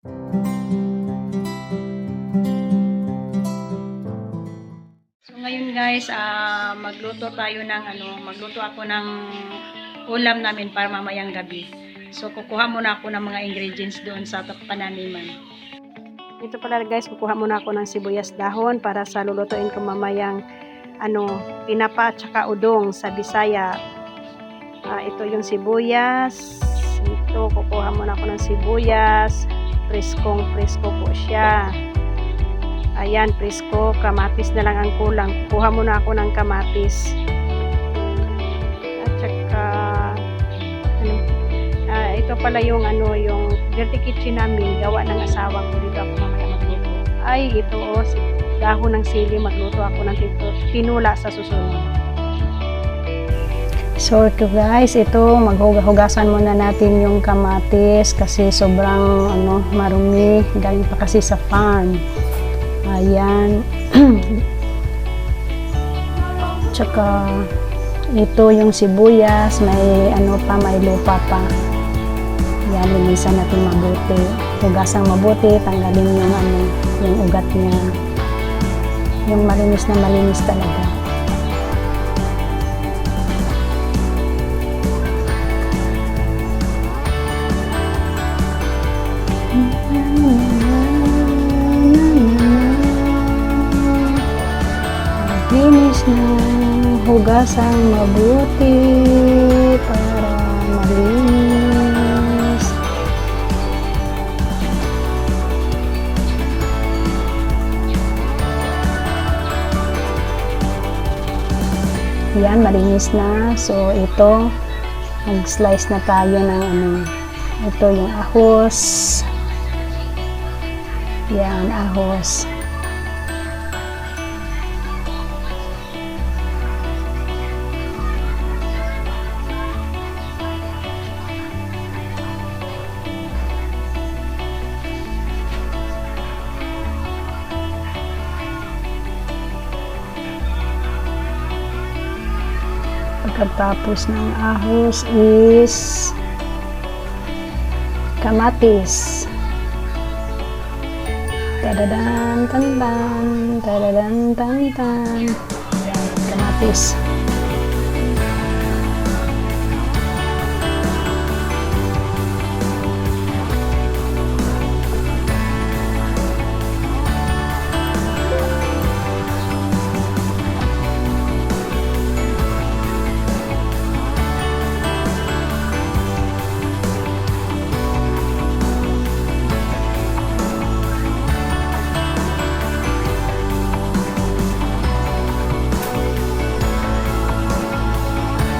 So ngayon guys, ah, magluto tayo ng ano, magluto ako ng ulam namin para mamayang gabi. So kukuha muna ako ng mga ingredients doon sa pananiman. Ito pala guys, kukuha muna ako ng sibuyas dahon para sa lulutuin ko mamayang ano, pinapa at udong sa Bisaya. Ah, ito yung sibuyas. Ito, kukuha muna ako ng sibuyas. Preskong presko po siya. Ayan, presko. Kamatis na lang ang kulang. Kuha muna ako ng kamatis. At saka, ano, ah, ito pala yung ano, yung dirty kitchen namin. Gawa ng asawa ko. Dito ako mamaya magluto. Ay, ito oh, si dahon ng sili. Magluto ako ng tinula sa susunod. So guys, ito maghugasan muna natin yung kamatis kasi sobrang ano marumi galing pa kasi sa farm. Ayan. Tsaka ito yung sibuyas, may ano pa, may lupa pa. Yan, linisan natin mabuti. Hugasang mabuti, tanggalin yung ano, yung ugat niya. Yung malinis na malinis talaga. Hugasang mabuti para malinis. Yan, malinis na. So, ito, mag-slice na tayo ng ano, ito yung ahos. Yan, ahos. Pagkatapos ng ahos is kamatis. Tadadan, tantan, tadadan, tantan. Ayan, kamatis.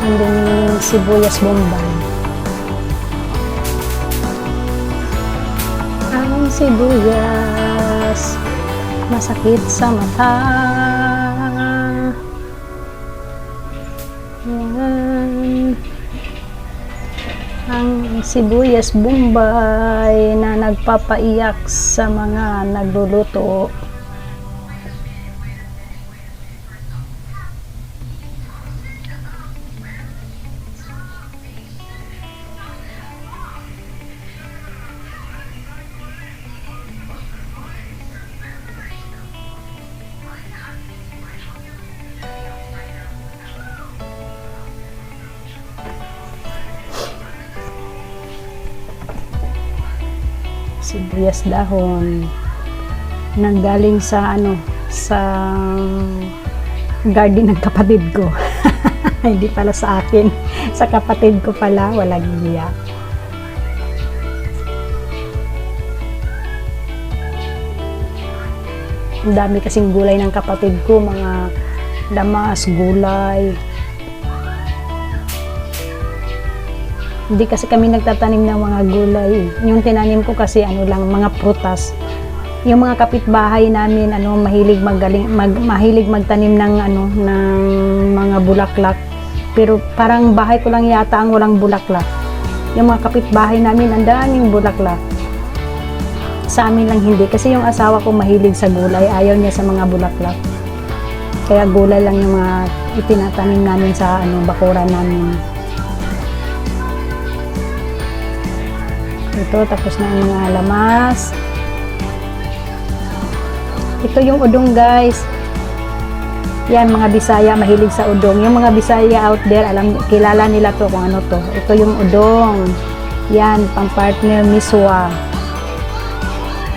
And then yung sibuyas bombay. Ang sibuyas masakit sa mata. Yan. Ang sibuyas bombay na nagpapaiyak sa mga nagluluto. Sibuyas dahon nanggaling sa ano sa garden ng kapatid ko. Hindi pala sa akin. Sa kapatid ko pala walang iya ang dami kasing gulay ng kapatid ko mga lamas, gulay Hindi kasi kami nagtatanim ng mga gulay. Yung tinanim ko kasi ano lang, mga prutas. Yung mga kapitbahay namin, ano, mahilig magaling, mag, mahilig magtanim ng ano, ng mga bulaklak. Pero parang bahay ko lang yata ang walang bulaklak. Yung mga kapitbahay namin, ang daming bulaklak. Sa amin lang hindi. Kasi yung asawa ko mahilig sa gulay. Ayaw niya sa mga bulaklak. Kaya gulay lang yung mga itinatanim namin sa ano, bakura namin. Ito, tapos na ang mga lamas. Ito yung udong guys. Yan, mga Bisaya, mahilig sa udong. Yung mga Bisaya out there, alam, kilala nila to kung ano to. Ito yung udong. Yan, pang partner miswa.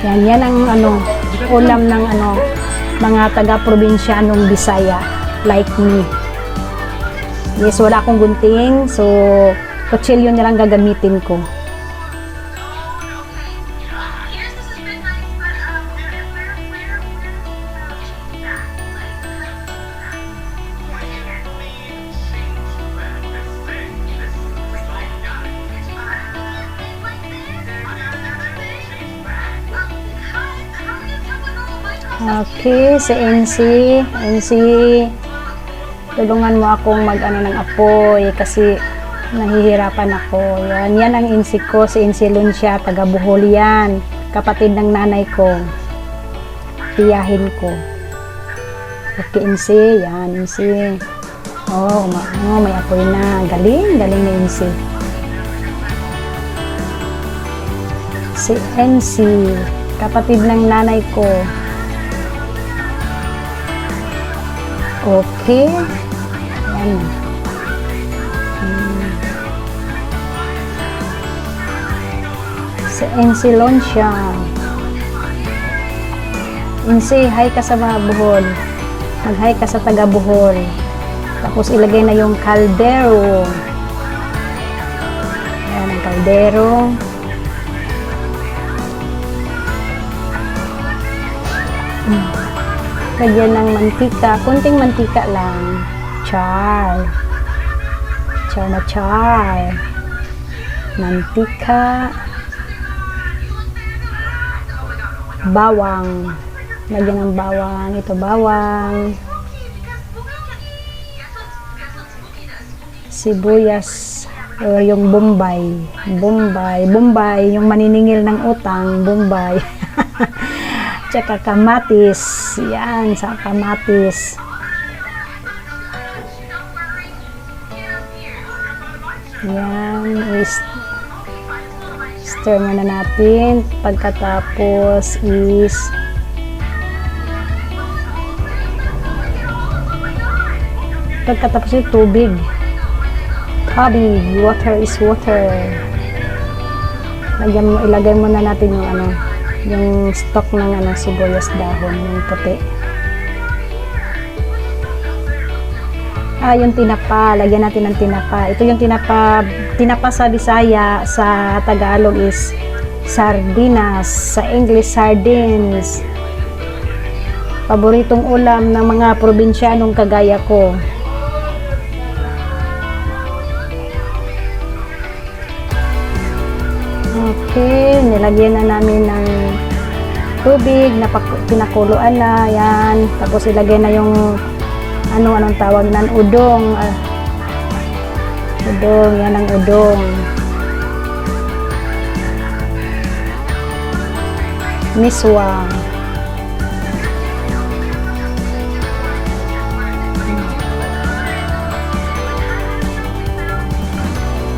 Yan, yan ang ano, ulam ng ano, mga taga-probinsyanong Bisaya, like me. Yes, wala akong gunting, so kutsilyo na lang gagamitin ko. Okay, si NC, NC, tulungan mo akong mag ano ng apoy kasi nahihirapan ako. Yan, yan ang NC ko, si NC Luncia, taga Bohol yan. Kapatid ng nanay ko. Tiyahin ko. Okay, NC, yan, NC. Oh, ma oh, may apoy na. Galing, galing ni NC. Si NC, kapatid ng nanay ko. Okay. Yan. Hmm. Si NC Lonsya. NC, hi ka sa mga Bohol. Mag-hi ka sa taga Bohol. Tapos ilagay na yung kaldero. Ayan ang kaldero. Lagyan ng mantika. Kunting mantika lang. Char. Char na char. Mantika. Bawang. Lagyan ng bawang. Ito bawang. Sibuyas. O yung Bombay. Bombay. Bombay. Yung maniningil ng utang. Bombay. Tsaka kamatis. Yan, sa kamatis. Yan, is stir muna natin. Pagkatapos is pagkatapos yung tubig. Tubig, water is water. Lagyan mo, ilagay muna natin yung ano, yung stock ng ano, sibuyas dahon, yung puti. Ah, yung tinapa, lagyan natin ng tinapa. Ito yung tinapa, tinapa sa Bisaya, sa Tagalog is sardinas, sa English sardines. Paboritong ulam ng mga probinsyanong kagaya ko. Okay, nilagyan na namin ng tubig, pinakuluan na, yan. Tapos ilagay na yung, ano, anong tawag nan udong. ah, udong, yan ang udong. Miswa.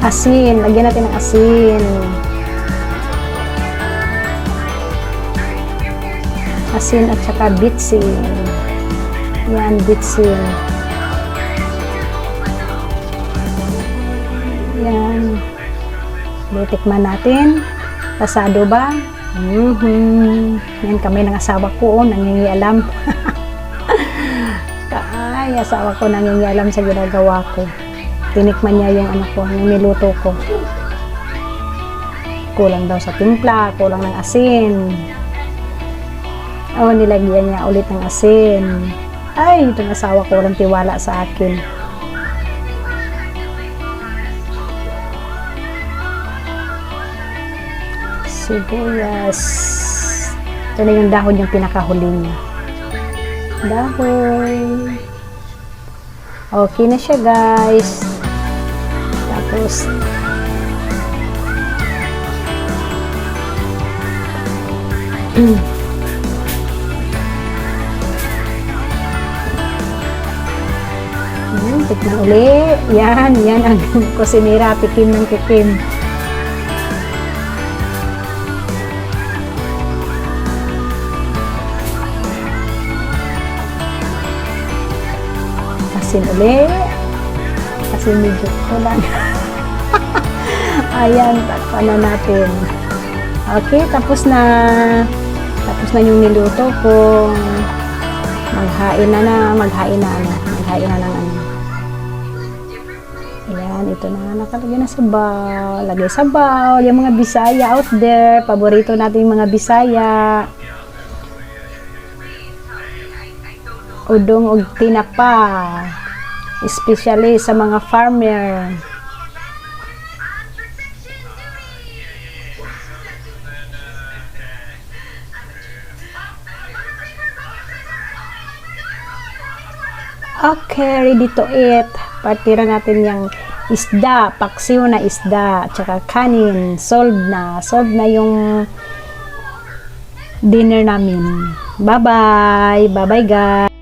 Asin, lagyan natin ng asin. asin at saka bitsin. Yan, bitsin. Yan. Butikman natin. Pasado ba? Mhm. Yan kami ng asawa ko, oh, nangingialam. Ay, asawa ko nangingialam sa ginagawa ko. Tinikman niya yung anak ko, yung niluto ko. Kulang daw sa timpla, kulang ng asin. Oh, nilagyan niya ulit ng asin. Ay, itong asawa ko walang tiwala sa akin. Sibuyas. Ito na yung dahon yung pinakahuli niya. Dahon. Okay na siya, guys. Tapos, Yan, tikman uli. Yan, yan ang kusinira. Tikim ng tikim. Asin uli. Asin medyo kulang. Ayan, takpan na natin. Okay, tapos na. Tapos na yung niluto kong maghain na na, maghain na na, maghain na ng ano. Ito na nakalagay na sa bowl. Lagay sa bowl. Yung mga Bisaya out there, paborito natin yung mga Bisaya. Udong og tinapa. Especially sa mga farmer. Okay, ready to eat. Partira natin yung isda, paksiw na isda, tsaka kanin, sold na. Sold na yung dinner namin. Bye-bye. Bye-bye, guys.